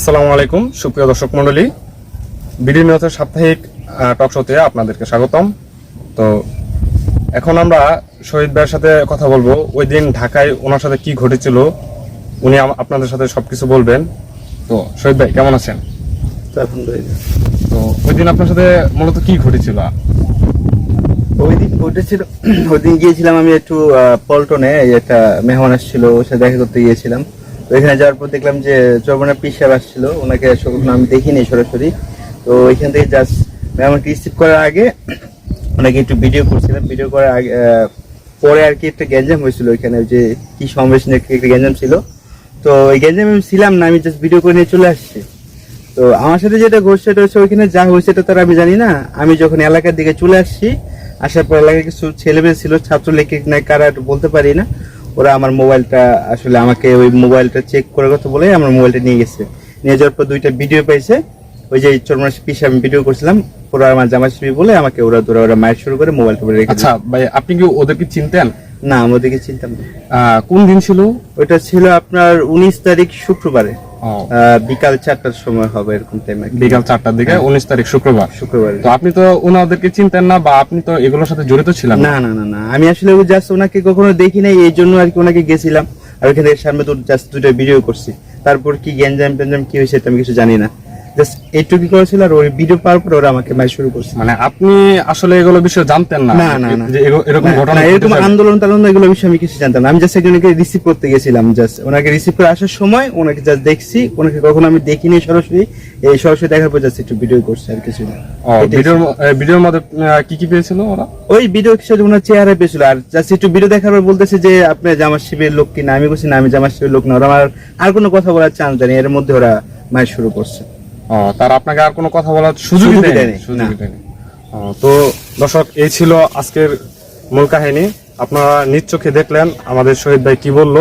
আসসালামু আলাইকুম সুপ্রিয় দর্শক মণ্ডলী। বিডি নিউজের সাপ্তাহিক টক শোতে আপনাদেরকে স্বাগতম। তো এখন আমরা শহীদ ভাইয়ের সাথে কথা বলব। ওই দিন ঢাকায় ওনার সাথে কি ঘটেছিল উনি আপনাদের সাথে সবকিছু বলবেন। তো শহীদ ভাই কেমন আছেন? তো ওই দিন আপনার সাথে মূলত কি ঘটেছিল? ওই দিন ঘটেছিল ওই দিন গিয়েছিলাম আমি একটু পল্টনে একটা মেহমান আসছিল ওর সাথে দেখা করতে গিয়েছিলাম। তো এখানে যাওয়ার পর দেখলাম যে চর্মনা পিসাব আসছিল। ওনাকে কখনো আমি দেখিনি সরাসরি। তো এখান থেকে জাস্ট মেহমানকে রিসিভ করার আগে ওনাকে একটু ভিডিও করছিলাম। ভিডিও করার আগে পরে আর কি একটা গ্যাঞ্জাম হয়েছিল ওইখানে, ওই যে কি সমাবেশ নিয়ে একটা গ্যাঞ্জাম ছিল। তো ওই গ্যাঞ্জামে আমি ছিলাম না, আমি জাস্ট ভিডিও করে নিয়ে চলে আসছি। তো আমার সাথে যেটা ঘটছে, সেটা হচ্ছে ওইখানে যা হয়েছে সেটা তো আর আমি জানি না। আমি যখন এলাকার দিকে চলে আসছি, আসার পর এলাকায় কিছু ছেলেমেয়ে ছিল ছাত্রলীগের না কারা বলতে পারি না। ওরা আমার মোবাইলটা আসলে আমাকে ওই মোবাইলটা চেক করে কথা বলে আমার মোবাইলটা নিয়ে গেছে। নিয়ে যাওয়ার পর দুইটা ভিডিও পাইছে। ওই যে চরমাস পিসে আমি ভিডিও করছিলাম, ওরা আমার জামা বলে আমাকে ওরা ধরে ওরা মায়ের শুরু করে মোবাইলটা রেখে। আচ্ছা ভাই, আপনি কি ওদেরকে চিনতেন? না আমি ওদিকে চিন্তাম না কোন দিন ছিল? ওইটা ছিল আপনার উনিশ তারিখ শুক্রবারে। বিকাল চারটার সময় হবে এরকম টাইমে বিকাল চারটার দিকে উনিশ তারিখ শুক্রবার। শুক্রবারে। তো আপনি তো ওনাদেরকে চিনতেন না বা আপনি তো এগুলোর সাথে জড়িত ছিলেন না? না না না না। আমি আসলে জাস্ট ওনাকে কখনো দেখি নাই এই জন্য আর কি ওনাকে গেছিলাম। আর ওখানে সামনে তো জাস্ট দুটো ভিডিও করছি। তারপর কি গ্যাঞ্জাম ট্যাঞ্জাম কি হয়েছে আমি কিছু জানি না। জাস্ট এইটুকু করেছিল আর ওই ভিডিও পাওয়ার পর ওরা আমাকে মাই শুরু করছে। মানে আপনি আসলে এগুলো বিষয়ে জানতেন না? না, না। যে এরকম ঘটনা এরকম আন্দোলন টান্দোলন এগুলো বিষয়ে আমি কিছু জানতাম না। আমি জাস্ট একজনকে রিসিভ করতে গেছিলাম জাস্ট ওনাকে রিসিভ করে আসার সময় ওনাকে জাস্ট দেখছি। ওনাকে কখনো আমি দেখিনি সরাসরি। এই সরাসরি দেখার পর জাস্ট একটু ভিডিও করছি আর কিছু না। ভিডিওর ভিডিওর মধ্যে কি কি পেয়েছিল ওরা? ওই ভিডিও সাথে ওনার চেহারা পেয়েছিল আর জাস্ট একটু ভিডিও দেখার পর বলতেছে যে আপনি জামার শিবের লোক কিনা আমি বলছি না আমি জামার শিবের লোক না। ওরা আমার আর কোনো কথা বলার চান্স দেয়নি। এর মধ্যে ওরা মায়ের শুরু করছে। তার আপনাকে আর কোনো কথা বলার দেয়নি। দেয়নি, দেয়নি। তো দর্শক এই ছিল আজকের মূল কাহিনী। আপনারা নিজ চোখে দেখলেন আমাদের শহীদ ভাই কি বলল।